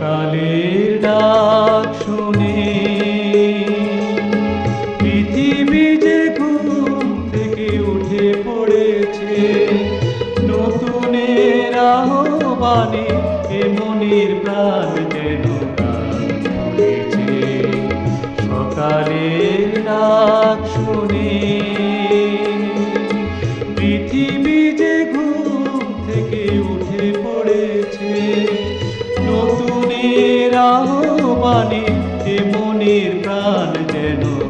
সকালের ডাক শুনে। পৃথিবী যে থেকে উঠে পড়েছে, নতুনের আহ্বানে এ মনির প্রাণ যেন সকালের ডাক শুনে। আহ্বানে এ মনের প্রাণ যেন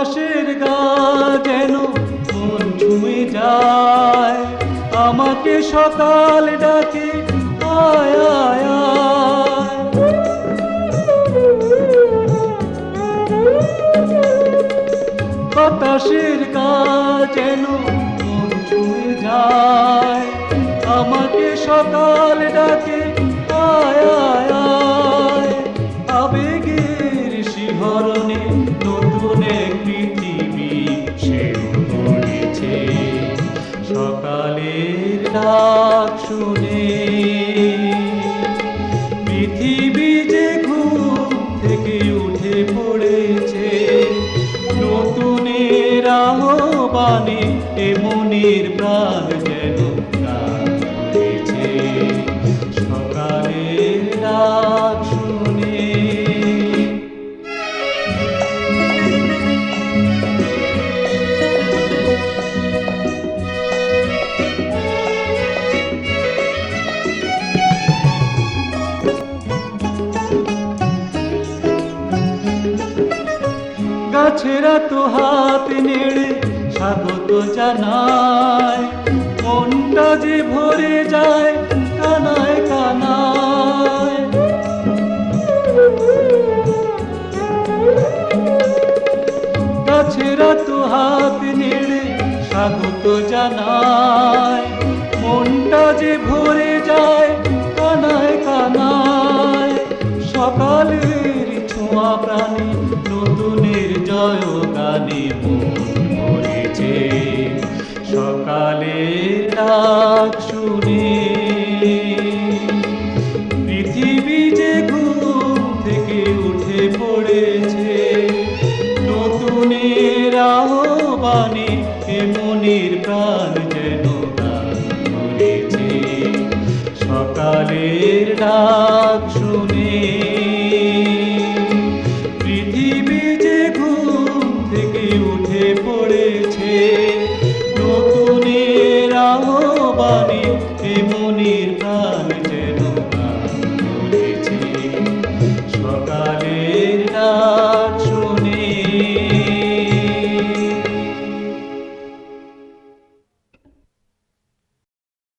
বাতাসের গা যেন মন ছুঁয়ে যায়। আমাকে সকাল ডাকে আয়। বাতাসের গা যেন মন ছুঁয়ে যায়। আমাকে সকাল ডাকে ডাক শুনে। পৃথিবী যে ঘুম থেকে উঠে পড়েছে নতুনের আহ্বানে এ মনের প্রাণ যেন গাছেরা তো হাত নেড়ে, স্বাগত জানায়। মনটা যে ভরে যায়, কানায় কানায়। গাছেরা তো হাত নেড়ে, স্বাগত জানায়। মনটা যে ভরে যায়, কানায় কানায়। সকালের ছোঁয়া প্রাণী নতুনের জয় গানে মন ভরেছে সকালের ডাক শুনে পৃথিবী যে ঘুম থেকে উঠে পড়েছে, নতুনের আহ্বানে এ মনের প্রাণ যেন সকালের ডাক শুনে ঘুম থেকে উঠে পড়েছে।